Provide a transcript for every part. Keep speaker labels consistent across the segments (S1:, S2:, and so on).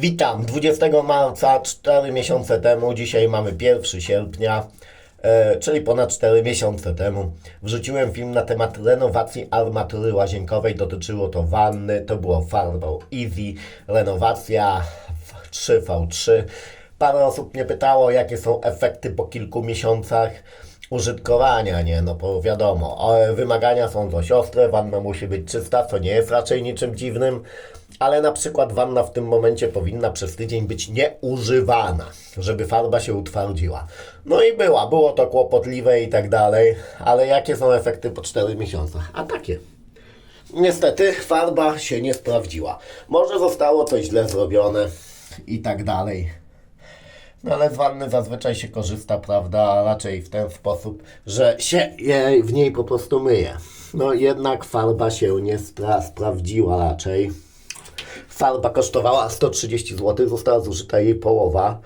S1: Witam, 20 marca, 4 miesiące temu, dzisiaj mamy 1 sierpnia, e, czyli ponad 4 miesiące temu, wrzuciłem film na temat renowacji armatury łazienkowej. Dotyczyło to wanny, to było farbą Easy, renowacja w 3v3. Parę osób mnie pytało, jakie są efekty po kilku miesiącach użytkowania, nie? No bo wiadomo, o, wymagania są dość ostre, wanna musi być czysta, co nie jest raczej niczym dziwnym, ale na przykład wanna w tym momencie powinna przez tydzień być nieużywana, żeby farba się utwardziła. No i była, było to kłopotliwe i tak dalej, ale jakie są efekty po 4 miesiącach? A takie. Niestety farba się nie sprawdziła. Może zostało coś źle zrobione i tak dalej. No ale z wanny zazwyczaj się korzysta, prawda, raczej w ten sposób, że się w niej po prostu myje. No jednak farba się nie spra- sprawdziła raczej. Farba kosztowała 130 zł, została zużyta jej połowa.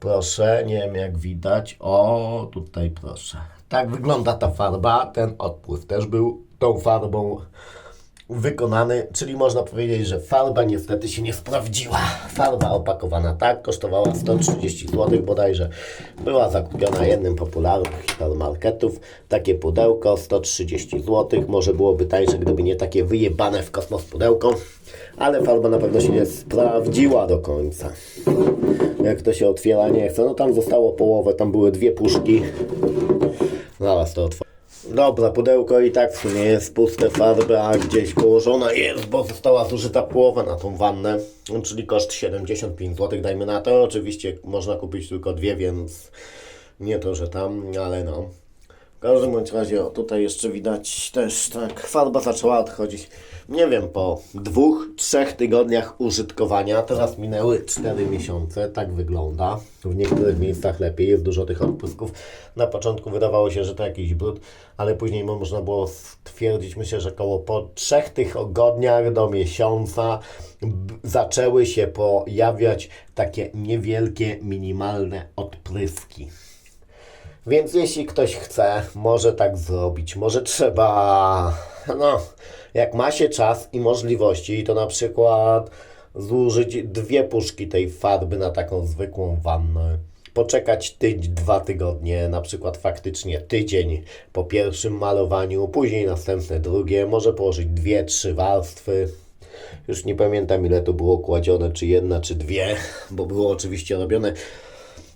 S1: Proszę, nie wiem jak widać. O, tutaj proszę. Tak wygląda ta farba. Ten odpływ też był tą farbą wykonany, czyli można powiedzieć, że farba niestety się nie sprawdziła. Farba opakowana tak, kosztowała 130 zł bodajże. Była zakupiona jednym popularnych hipermarketów. Takie pudełko 130 zł. Może byłoby tańsze, gdyby nie takie wyjebane w kosmos pudełko. Ale farba na pewno się nie sprawdziła do końca. Jak to się otwiera, nie chcę. No tam zostało połowę, tam były dwie puszki. Zaraz to otworzę. Dobra, pudełko i tak w sumie jest puste farby, a gdzieś położona jest, bo została zużyta połowa na tą wannę, czyli koszt 75 zł, dajmy na to. Oczywiście można kupić tylko dwie, więc nie to, że tam, ale no. W każdym bądź razie, o, tutaj jeszcze widać też tak, farba zaczęła odchodzić, nie wiem, po dwóch, trzech tygodniach użytkowania. Teraz minęły 4 miesiące, tak wygląda. W niektórych miejscach lepiej, jest dużo tych odpłysków. Na początku wydawało się, że to jakiś brud, ale później mo- można było stwierdzić, myślę, że około po trzech tygodniach do miesiąca zaczęły się pojawiać takie niewielkie, minimalne odpryski. Więc jeśli ktoś chce, może tak zrobić. Może trzeba, no, jak ma się czas i możliwości, to na przykład zużyć dwie puszki tej farby na taką zwykłą wannę. Poczekać tydzień, dwa tygodnie, na przykład faktycznie tydzień po pierwszym malowaniu, później następne drugie, może położyć dwie, trzy warstwy. Już nie pamiętam ile to było kładzione, czy jedna, czy dwie, bo było oczywiście robione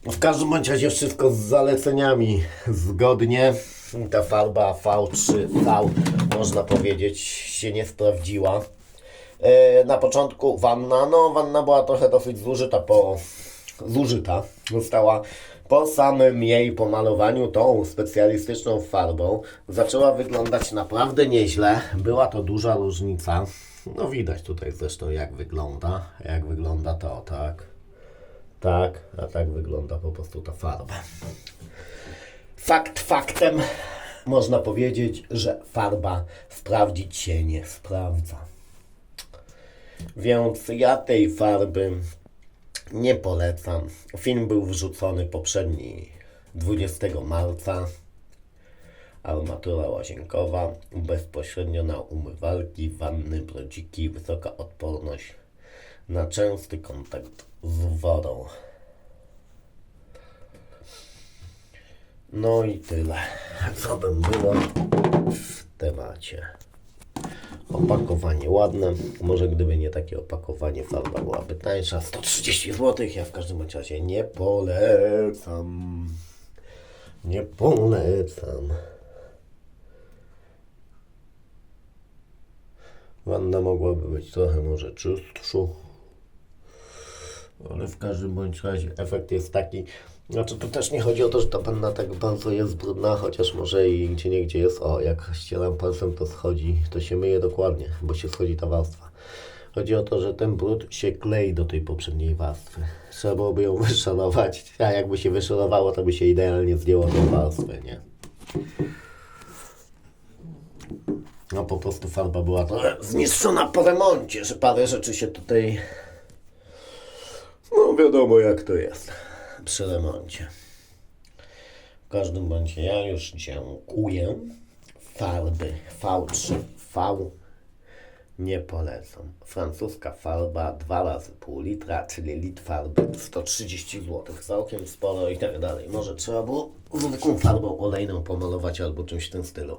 S1: w każdym bądź razie wszystko z zaleceniami zgodnie. Ta farba V3V, można powiedzieć, się nie sprawdziła. E, Na początku wanna, no wanna była trochę dosyć zużyta po... zużyta. Została po samym jej pomalowaniu tą specjalistyczną farbą. Zaczęła wyglądać naprawdę nieźle. Była to duża różnica. No widać tutaj zresztą jak wygląda. Jak wygląda to, tak. Tak, a tak wygląda po prostu ta farba. Fakt faktem można powiedzieć, że farba sprawdzić się nie sprawdza. Więc ja tej farby nie polecam. Film był wrzucony poprzedni 20 marca. Armatura łazienkowa, bezpośrednio na umywalki, wanny, brodziki, wysoka odporność na częsty kontakt z wodą. No i tyle, co bym było w temacie. Opakowanie ładne. Może gdyby nie takie opakowanie, farba byłaby tańsza. 130 zł. Ja w każdym razie nie polecam. Nie polecam. Wanna mogłaby być trochę może czystsza. Ale w każdym bądź razie efekt jest taki. Znaczy tu też nie chodzi o to, że ta panna tak bardzo jest brudna, chociaż może i gdzie niegdzie jest. O, jak ścieram palcem to schodzi, to się myje dokładnie, bo się schodzi ta warstwa. Chodzi o to, że ten brud się klei do tej poprzedniej warstwy. Trzeba byłoby ją wyszanować, a jakby się wyszanowało, to by się idealnie zdjęło tą warstwę, nie? No po prostu farba była trochę zniszczona po remoncie, że parę rzeczy się tutaj... No wiadomo jak to jest przy remoncie. W każdym bądź ja już dziękuję. Farby V3V Nie polecam. Francuska farba 2 razy pół litra, czyli litr farby 130 zł. Całkiem sporo i tak dalej. Może trzeba było zwykłą farbą olejną pomalować albo czymś w tym stylu.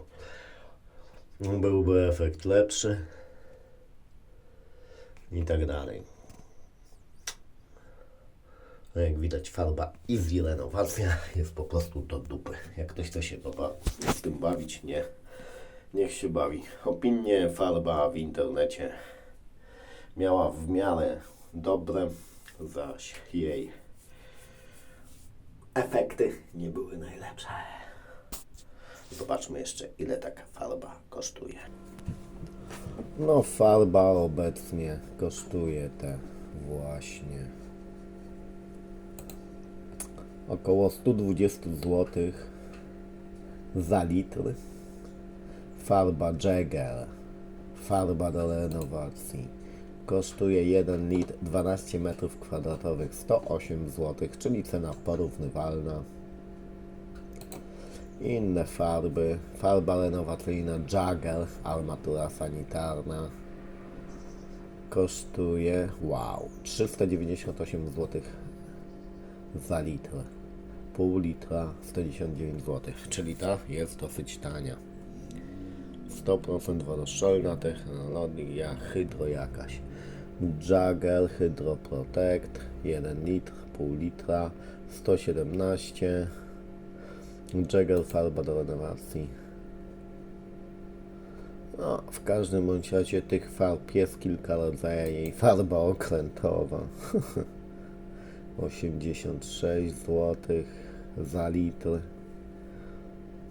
S1: Byłby efekt lepszy. I tak dalej. No jak widać farba Easy Renowacja jest po prostu do dupy. Jak ktoś chce się z tym bawić, nie. Niech się bawi. Opinie farba w internecie miała w miarę dobre, zaś jej efekty nie były najlepsze. Zobaczmy jeszcze ile taka farba kosztuje. No farba obecnie kosztuje te właśnie około 120 zł za litr. Farba Jagger, farba do renowacji. Kosztuje 1 litr 12 metrów kwadratowych 108 zł, czyli cena porównywalna. Inne farby. Farba renowacyjna Jagger, armatura sanitarna. Kosztuje, wow, 398 zł za litr. Pół litra 199 zł, czyli ta jest dosyć tania. 100% wodoszczelna technologia hydro jakaś. Jagger Hydro Protect 1 litr, pół litra 117 Jagger farba do renowacji no, w każdym bądź razie tych farb jest kilka rodzajów jej farba okrętowa 86 zł za litr.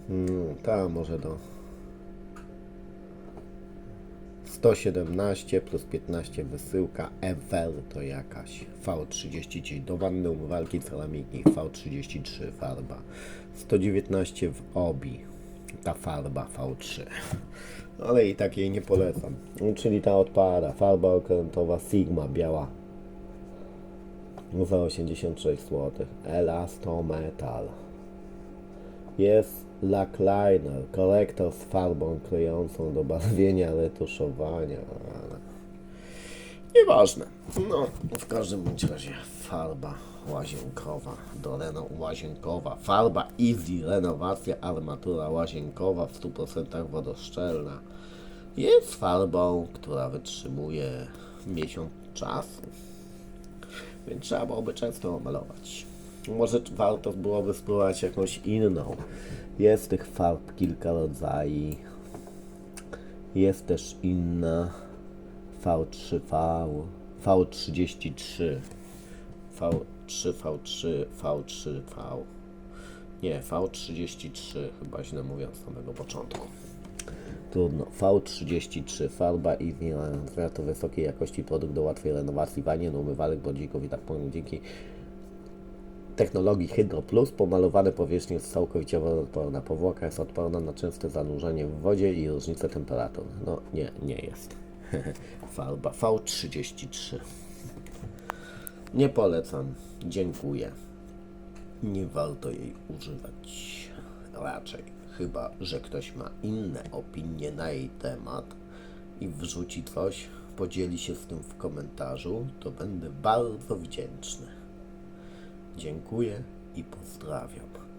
S1: No, ta może do 117 plus 15 wysyłka. Ever to jakaś. V33 do wanny umywalki ceramiki V33 farba. 119 w obi. Ta farba V3 ale i takiej nie polecam. Czyli ta odpada farba okrętowa Sigma biała za 86 zł Elastometal jest lack liner, korektor z farbą klejącą do barwienia, retuszowania. Nieważne. No, w każdym bądź razie farba łazienkowa do reno łazienkowa. Farba Easy, renowacja, armatura łazienkowa w 100% wodoszczelna. Jest farbą, która wytrzymuje miesiąc czasu. Więc trzeba byłoby często malować. Może warto byłoby spróbować jakąś inną. Jest tych farb kilka rodzajów. Jest też inna V3V, V33, V3, V3, V3V. Nie, V33, chyba źle mówiąc z samego początku. Trudno. V33, farba i to wysokiej jakości produkt do łatwej renowacji wanien, umywalek, bądźików i tak powiem. Dzięki technologii Hydro Plus pomalowane powierzchnie jest całkowicie wodoodporna. Powłoka jest odporna na częste zanurzenie w wodzie i różnice temperatur. No nie, nie jest. Farba V33. Nie polecam. Dziękuję. Nie warto jej używać. Raczej. Chyba, że ktoś ma inne opinie na jej temat i wrzuci coś, podzieli się z tym w komentarzu, to będę bardzo wdzięczny. Dziękuję i pozdrawiam.